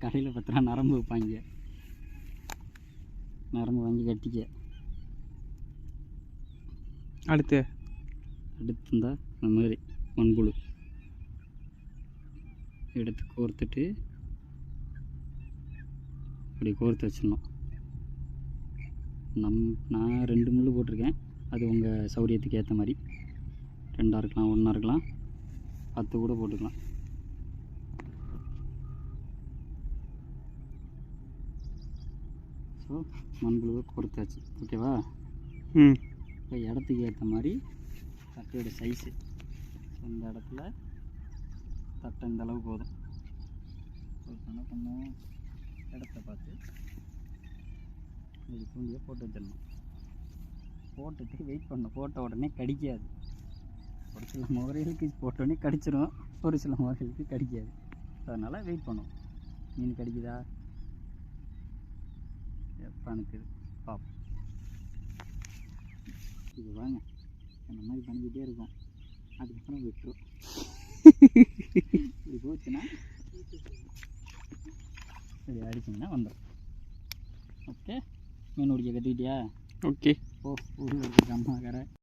கடையில் பார்த்தா நரம்பு வைப்பாங்க. நரம்பு வாங்கி கட்டிக்க. அடுத்து? அடுத்து இருந்தால் இந்த மாதிரி மண்புழு எடுத்து கோர்த்துட்டு இப்படி கோர்த்து வச்சிடணும். நம் நான் ரெண்டு முள் போட்டிருக்கேன். அது உங்கள் சௌரியத்துக்கு ஏற்ற மாதிரி. ரெண்டாக இருக்கலாம் ஒன்றா இருக்கலாம். பத்து கூட போட்டுக்கலாம். ஸோ மண்புழுவை கோர்த்தாச்சு ஓகேவா? ம். இப்போ இடத்துக்கு ஏற்ற மாதிரி தட்டையோட சைஸு இந்த இடத்துல தட்டை இந்த அளவு போதும். என்ன பண்ணோம் இடத்த பார்த்து இது தூண்டியை போட்டு வச்சிடணும். போட்டுட்டு வெயிட் பண்ணணும். போட்ட உடனே கடிக்காது. ஒரு சில முகரைகளுக்கு போட்ட உடனே கடிச்சிரும். ஒரு சில முகரைகளுக்கு கடிக்காது. அதனால் வெயிட் பண்ணும் மீன் கடிக்குதா? எப்போ அனுக்குது பார்ப்போம் இது வாங்க. அந்த மாதிரி பண்ணிக்கிட்டே இருக்கும். அதுக்கப்புறம் விட்டுரும். இப்படி போச்சுன்னா? இப்படி அடிச்சிங்கன்னா வந்துடும் ஓகே மீன் பிடிக்க கற்றுக்கிட்டியா ஓகே ஓ ஊரில் இருக்க அம்மாக்கார